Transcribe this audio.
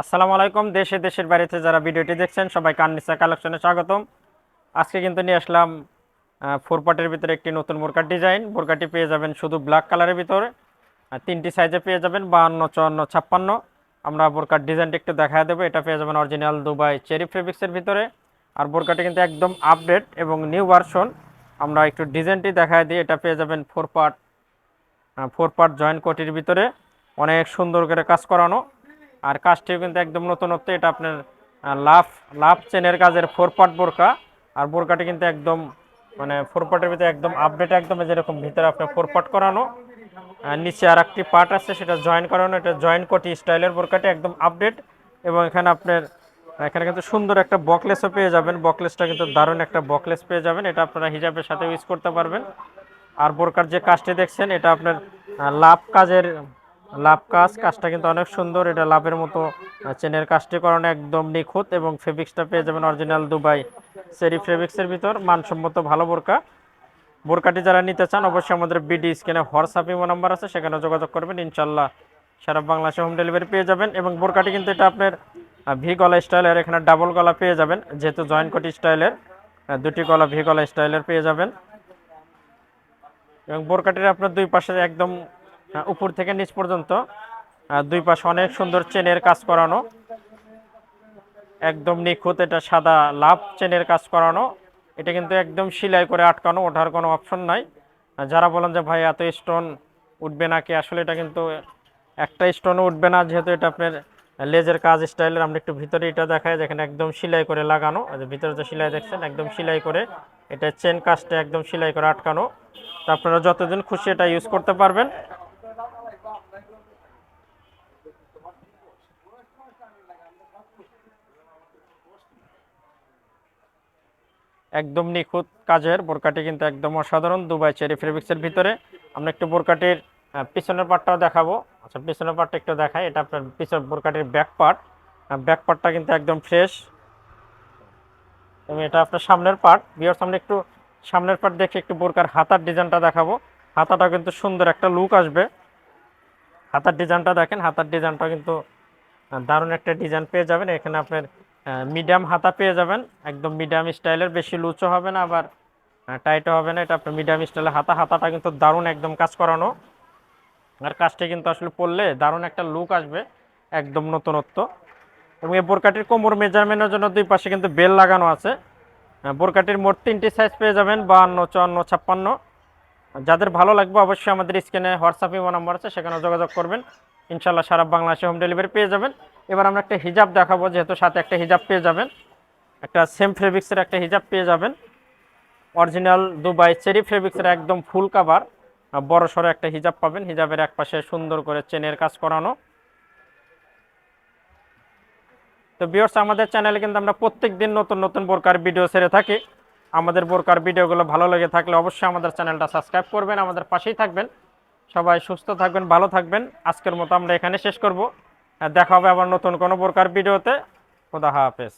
আসসালামু আলাইকুম, দেশে দেশের বাড়িতে যারা ভিডিওটি দেখছেন, সবাই কান্নিসা কালেকশনে স্বাগতম। আজকে কিন্তু নিয়ে আসলাম ফোর পার্টের ভিতরে একটি নতুন বোরকার ডিজাইন। বোরকাটি পেয়ে যাবেন শুধু ব্ল্যাক কালারের ভিতরে। তিনটি সাইজে পেয়ে যাবেন বাহান্ন, চুয়ান্ন, ছাপ্পান্ন। আমরা বোরকার ডিজাইনটি একটু দেখা দেবো। এটা পেয়ে যাবেন অরিজিনাল দুবাই চেরি ফেব্রিক্সের ভিতরে। আর বোরকাটি কিন্তু একদম আপডেট এবং নিউ ভার্সন আমরা একটু ডিজাইনটি দেখা দিই। এটা পেয়ে যাবেন four part four part joint কোটির ভিতরে। অনেক সুন্দর করে কাজ করানো। আর কাজটিও কিন্তু একদম নতুনত্ব, এটা আপনার লাভ লাভ চেনের কাজের ফোর পার্ট বোরকা। আর বোরকাটি কিন্তু একদম মানে ফোর পার্টের ভিতরে একদম আপডেট একদম যেরকম ভিতরে আপনার ফোর পার্ট করানো। নিচে আর একটি পার্ট আছে, সেটা জয়েন করানো। এটা জয়েন কোটি স্টাইলের বোরকাটি একদম আপডেট এবং এখানে আপনার, এখানে কিন্তু সুন্দর একটা বকলেসও পেয়ে যাবেন। বকলেসটা কিন্তু দারুণ একটা বকলেস পেয়ে যাবেন। এটা আপনারা হিজাবের সাথে ইউজ করতে পারবেন। আর বোরকার যে কাজটি দেখছেন, এটা আপনার লাভ কাজের লাভ কাজ, কাজটা কিন্তু অনেক সুন্দর। এটা লাভের মতো চেনের কাজটি করানো একদম নিখুঁত এবং ফেব্রিক্সটা পেয়ে যাবেন অরিজিনাল দুবাই সেরি ফেব্রিক্সের ভিতর। মানসম্মত ভালো বোরকা। বোরকাটি যারা নিতে চান, অবশ্যই আমাদের বিডি স্ক্যানে হোয়াটসঅ্যাপ ইমো নাম্বার আছে, সেখানে যোগাযোগ করবেন ইনশাল্লাহ সারা বাংলাদেশে হোম ডেলিভারি পেয়ে যাবেন এবং বোরকাটি কিন্তু এটা আপনার ভি গলা স্টাইলের এখানে ডাবল গলা পেয়ে যাবেন, যেহেতু জয়েন্ট কোটি স্টাইলের দুটি গলা ভি গলা স্টাইলের পেয়ে যাবেন। এবং বোরকাটির আপনার দুই পাশে একদম উপর থেকে নিচ পর্যন্ত। দুই পাশে অনেক সুন্দর চেনের কাজ করানো। একদম নিখুঁত, এটা সাদা লাভ চেনের কাজ করানো। এটা কিন্তু একদম সেলাই করে আটকানো, ওঠার কোনো অপশন নাই। যারা বলেন যে, ভাই, এত স্টোন উঠবে না কি? আসলে এটা কিন্তু একটা স্টোনও উঠবে না, যেহেতু এটা আপনার লেজের কাজ স্টাইলের। আমরা একটু ভিতরে এটা দেখাই যেখানে একদম সেলাই করে লাগানো। ভিতরে যে সেলাই দেখছেন, একদম সেলাই করে এটা চেন কাজটা একদম সেলাই করে আটকানো। তো আপনারা যতদিন খুশি এটা ইউজ করতে পারবেন। একদম নিখুঁত কাজের বোরকাটি কিন্তু একদম অসাধারণ দুবাই চেরি ফেব্রিক্সের ভিতরে। আমরা একটু বোরকাটির পিছনের পার্টটাও দেখাবো। আচ্ছা পিছনের পার্টটা একটু দেখাই। এটা আপনার পিছন বোরকাটির ব্যাক পার্ট ব্যাক পার্টটা কিন্তু একদম ফ্রেশ এবং এটা আপনার সামনের পার্ট বিয়ার সামনে একটু সামনের পার্ট দেখে একটু বোরকার হাতার ডিজাইনটা দেখাবো। হাতাটা কিন্তু সুন্দর একটা লুক আসবে। হাতার ডিজাইনটা দেখেন। হাতার ডিজাইনটা কিন্তু দারুণ একটা ডিজাইন পেয়ে যাবেন। এখানে আপনার মিডিয়াম হাতা পেয়ে যাবেন। একদম মিডিয়াম স্টাইলের বেশি লুচো হবে না, আবার টাইটও হবে না, এটা আপনার মিডিয়াম স্টাইলের হাতা। হাতাটা কিন্তু দারুণ একদম কাজ করানো। আর কাজটা কিন্তু আসলে পরলে দারুণ একটা লুক আসবে, একদম নতুনত্ব। এবং এই বোরকাটির কোমর মেজারমেন্টের জন্য দুই পাশে কিন্তু বেল লাগানো আছে। বোরকাটির মোট তিনটি সাইজ পেয়ে যাবেন, বাহান্ন, চুয়ান্ন, ছাপ্পান্ন। যাদের ভালো লাগবে অবশ্যই আমাদের স্ক্রিনে হোয়াটসঅ্যাপ ইমো নাম্বার আছে, সেখানে যোগাযোগ করবেন। ইনশাল্লাহ সারা বাংলাদেশে হোম ডেলিভারি পেয়ে যাবেন। এবার আমরা একটা হিজাব দেখাবো, যেহেতু সাথে একটা হিজাব পেয়ে যাবেন। একটা সেম ফেব্রিক্সের একটা হিজাব পেয়ে যাবেন। অরিজিনাল দুবাই চেরি ফেব্রিক্সের একদম ফুল কাভার বড় সড়ো একটা হিজাব পাবেন। হিজাবের এক পাশে সুন্দর করে চেনের কাজ করানো। তো বিয়ার্স আমাদের চ্যানেলে কিন্তু আমরা প্রত্যেক দিন নতুন নতুন বোরকার ভিডিও ছেড়ে থাকি। আমাদের বোরকার ভিডিওগুলো ভালো লেগে থাকলে অবশ্যই আমাদের চ্যানেলটা সাবস্ক্রাইব করবেন, আমাদের পাশেই থাকবেন। সবাই সুস্থ থাকবেন, ভালো থাকবেন। আজকের মতো আমরা এখানে শেষ করব। দেখা হবে আবার নতুন কোনো প্রকার ভিডিওতে। খোদা হাফেজ।